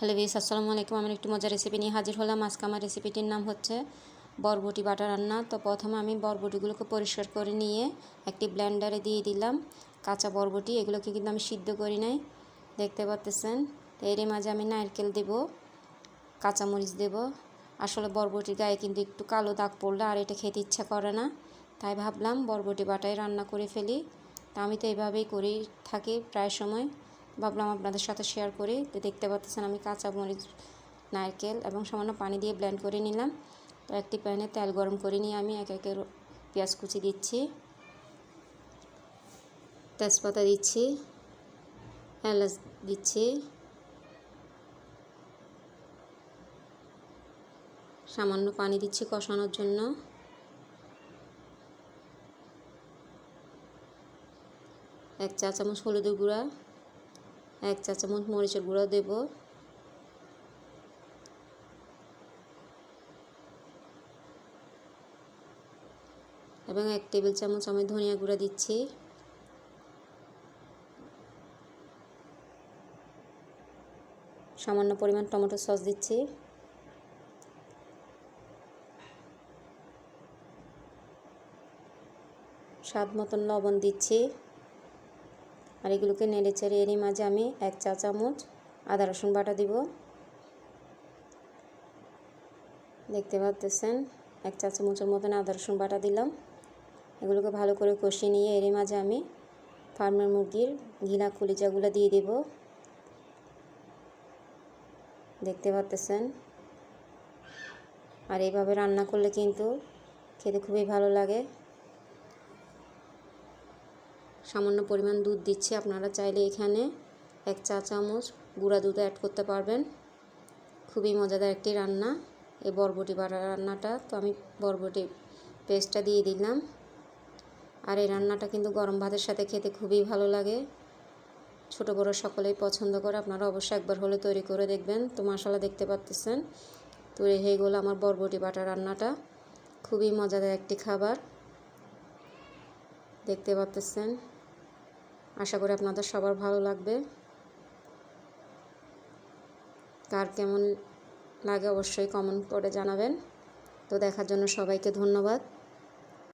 Hello বেশ আসসালামু আলাইকুম। আমার একটু মজার রেসিপি নিয়ে হাজির হলাম। আজকে আমার রেসিপিটির নাম হচ্ছে বরবটি বাটা রান্না। তো প্রথমে আমি বরবটিগুলোকে পরিষ্কার করে নিয়ে একটি ব্লেন্ডারে দিয়ে দিলাম কাঁচা বরবটি। এগুলোকে কিন্তু আমি সিদ্ধ করি নাই, দেখতে পাচ্তেছেন? তো এরই মাঝে আমি নারকেল দেব, কাঁচামরিচ দেব। আসলে বরবটির গায়ে কিন্তু একটু কালো দাগ পড়লে আর এটা খেতে ইচ্ছা করে না। তাই ভাবলাম বরবটি বাটায় রান্না করে ফেলি। তা আমি তো এইভাবেই করি থাকি প্রায় সময়। ভাবলাম আপনাদের সাথে শেয়ার করি। তো দেখতে পাচ্ছেন আমি কাঁচা মরিচ, নারকেল এবং সামান্য পানি দিয়ে ব্লেন্ড করে নিলাম। তো একটি প্যানে তেল গরম করে নিয়ে আমি এক একে পেঁয়াজ কুচি দিচ্ছি। তেজপাতা দিচ্ছি, এলাচ দিচ্ছি। সামান্য পানি দিচ্ছি কষানোর জন্য। এক চা চামচ হলুদের গুঁড়া। এক চা চামচ মরিচের গুঁড়ো দেব। এবং এক টেবিল চামচ আমি ধনিয়া গুঁড়া দিচ্ছি। সামান্য পরিমাণ টমেটো সস দিচ্ছি। স্বাদ মতন লবণ দিচ্ছি। আর এগুলোকে নেড়ে চেড়ে এরই মাঝে আমি এক চা চামচ আদা রসুন বাটা দিব। দেখতে পাচ্তেছেন এক চা চামচের মতন আদা রসুন বাটা দিলাম। এগুলোকে ভালো করে কষিয়ে নিয়ে এরই মাঝে আমি ফার্মের মুরগির ঘিলা কুলিচাগুলো দিয়ে দেব। দেখতে পাচ্তেছেন আর এইভাবে রান্না করলে কিন্তু খেতে খুবই ভালো লাগে। সামান্য পরিমাণ দুধ দিচ্ছি। আপনারা চাইলে এখানে এক চা চামচ গুঁড়া দুধ অ্যাড করতে পারবেন। খুবই মজাদার একটি রান্না। এই বরবটি বাটা রান্নাটা, তো আমি বরবটি পেস্টটা দিয়ে দিলাম। আর এই রান্নাটা কিন্তু গরম ভাতের সাথে খেতে খুবই ভালো লাগে। ছোট বড় সকলেই পছন্দ করে, আপনারা অবশ্যই একবার হলে তৈরি করে দেখবেন। তো মশলা দেখতে পাচ্তেছেন। তো হয়ে গেলো আমার বরবটি বাটা রান্নাটা। খুবই মজাদার একটি খাবার। দেখতে পাচ্তেছেন। আশা করি আপনাদের সবার ভালো লাগবে। কার কেমন লাগে অবশ্যই কমেন্ট করে জানাবেন। তো দেখার জন্য সবাইকে ধন্যবাদ।